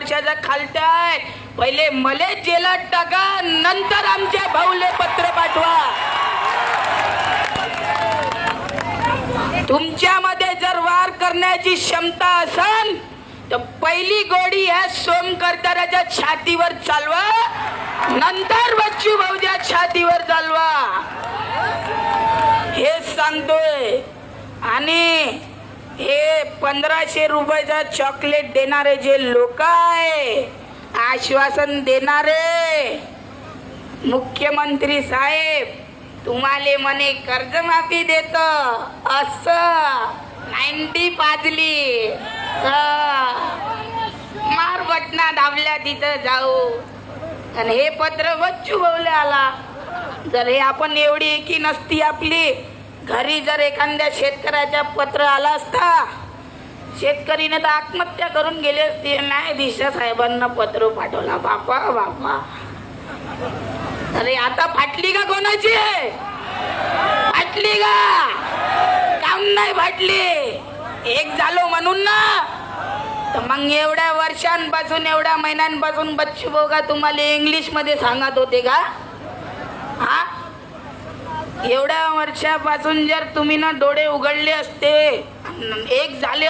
वर्षाचा खालताय पहिले मले जेलात टाका नंतर आमच्या भाऊले पत्र पाठवा. तुमच्यामध्ये जर वार करण्याची क्षमता असेल तर पहिली गोडी ह्या सोमकर्ताराच्या छातीवर चालवा नंतर बच्चू भाऊच्या छातीवर चालवा. हे सांगतोय. आणि हे पंधराशे रुपयाचा चॉकलेट देणारे जे लोक आहे आश्वासन देणारे. मुख्यमंत्री साहेब तुम्हाला म्हणे कर्जमाफी देत. असं. नाईन्टी पाजली. मार बटना दाबल्या तिथं जाऊ. आणि हे पत्र वच्चू भाऊले आला. जर हे आपण एवढी एकी नसती आपली घरी जर एखाद्या शेतकऱ्याच्या पत्र आला असता शेतकरीने तर आत्महत्या करून गेले असते. नाही दिशा साहेबांना पत्र पाठवला. बापा बापा. अरे आता फाटली का कोणाची? आहे फाटली का? काम नाही फाटली. एक झालो म्हणून ना. तर मग एवढ्या वर्षांपासून एवढ्या महिन्यांपासून बच्चू भाऊ का तुम्हाला इंग्लिशमध्ये सांगत होते का? हा? एवढ्या वर्षापासून जर तुम्ही ना डोळे उघडले असते एक झाले